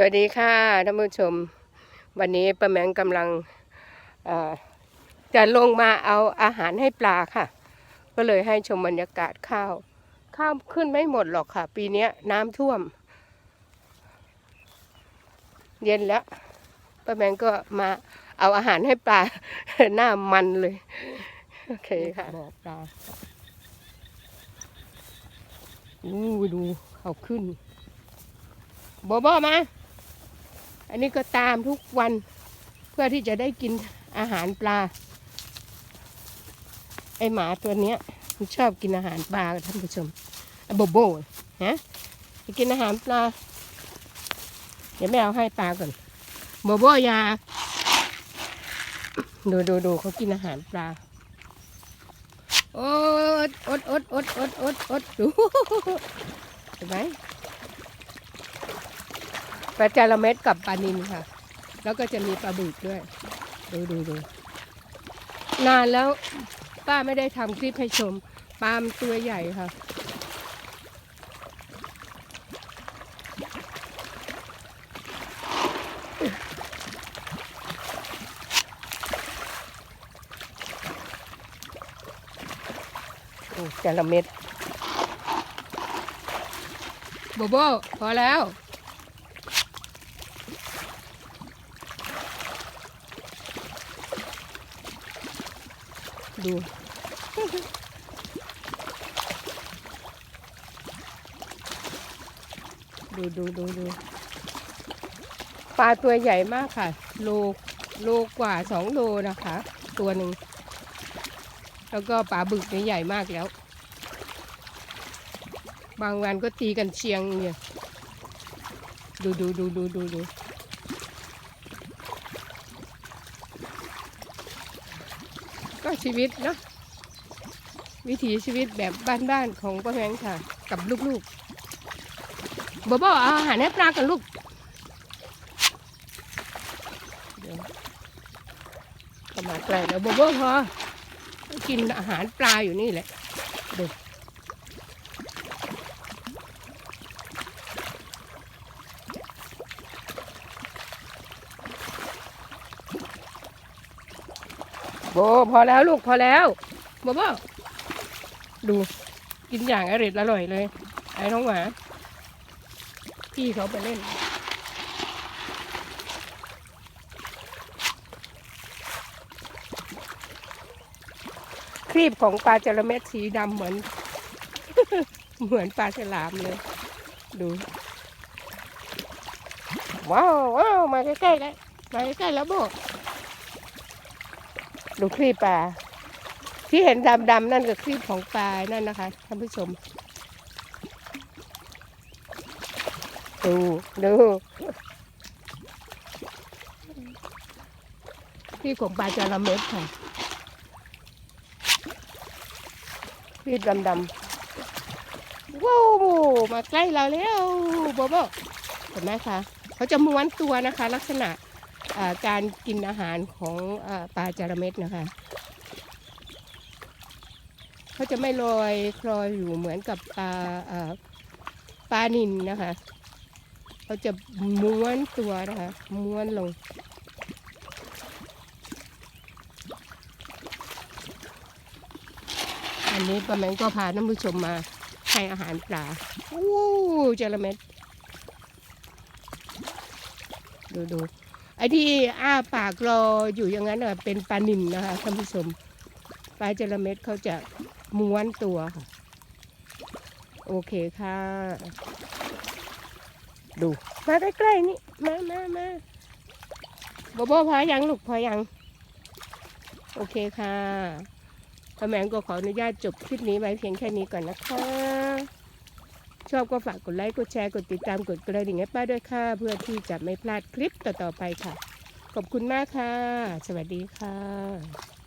สวัสดีค่ะท่านผู้ชม วันนี้ป้าแมงกำลังจะลงมาเอาอาหารให้ปลาค่ะ ก็เลยให้ชมบรรยากาศข้าว ข้าวขึ้นไม่หมดหรอกค่ะ ปีนี้น้ำท่วม เย็นแล้วป้าแมงก็มาเอาอาหารให้ปลา หน้ามันเลย โอเคค่ะบอกปลาอู้ดูเขาขึ้นบอบอมา อันนี้ก็ตามทุกวันเพื่อที่จะได้กินอาหารปลา ไอหมาตัวเนี้ยมันชอบกินอาหารปลาท่านผู้ชมโบโบฮะกินอาหารปลา เดี๋ยวแม่เอาให้ปลาก่อนโบโบยา ดูดูดูเขากินอาหารปลาโอ๊ดอดอดอดอดอดอดดูเห็นไหม ปลาจาระเม็ดกับปลานินค่ะ แล้วก็จะมีปลาบึกด้วย ดูดูดูนานแล้วป้าไม่ได้ทำคลิปให้ชมปลามตัวใหญ่ค่ะโอ้จระเม็ดโบโบพอแล้ว ดูดูดูดูดูปลาตัวใหญ่มากค่ะ โลโลกว่าสองโลนะคะ ตัวหนึ่ง แล้วก็ปลาบึกนี่ใหญ่มากแล้ว บางวันก็ตีกันเชียงเนี่ย ดูดูดูดูดูดู ก็ชีวิตเนาะวิถีชีวิตแบบบ้านๆของป้าแมงค่ะ กับลูกๆบอบเอาอาหารให้ปลากันลูกเดี๋ยวเข้ามาใกล้แล้วบอบพอกินอาหารปลาอยู่นี่แหละดู โบพอแล้วลูกพอแล้วบอบดูกินอย่างอร่อยอร่อยเลย ไอ้น้องหมาพี่เขาไปเล่นครีบของปลาจระเม็ดสีดำเหมือน เหมือนปลาฉลามเลย ดู ว้าวว้าวมาใกล้ๆแล้วมาใกล้ๆแล้วโบ ดูครีบปลาที่เห็นดำๆนั่นก็ครีบของปลานั่นนะคะท่านผู้ชม ดูดูครีบของปลาจระเม็ดค่ะครีบดำๆว้าวมาใกล้เราแล้วโบโบเห็นไหมคะเขาจะม้วนตัวนะคะ ลักษณะ การกินอาหารของอปลาจาระเม็ดนะคะเขาจะไม่ลอยคลอยอยู่เหมือนกับปลาอ่าปลานินนะคะเขาจะม้วนตัวนะคะม้วนลงอันนี้ป้าแมงก็พาท่านผู้ชมมาให้อาหารปลาวู้จระเม็ดดูดู ไอ้ที่อ้าปากรออยู่อย่างนั้นเป็นปลานิลนะคะท่านผู้ชมปลาจระเม็ดเขาจะม้วนตัวค่ะ โอเคค่ะ ดู มาใกล้ๆนี่ มามามาบโบพอยังลูกพอยัง โอเคค่ะป้าแมงก็ขออนุญาตจบคลิปนี้ไว้เพียงแค่นี้ก่อนนะคะ ชอบก็ฝากกดไลค์กดแชร์กดติดตามกดกระดิ่งให้ป้าด้วยค่ะ เพื่อที่จะไม่พลาดคลิปต่อๆไปค่ะ ขอบคุณมากค่ะ สวัสดีค่ะ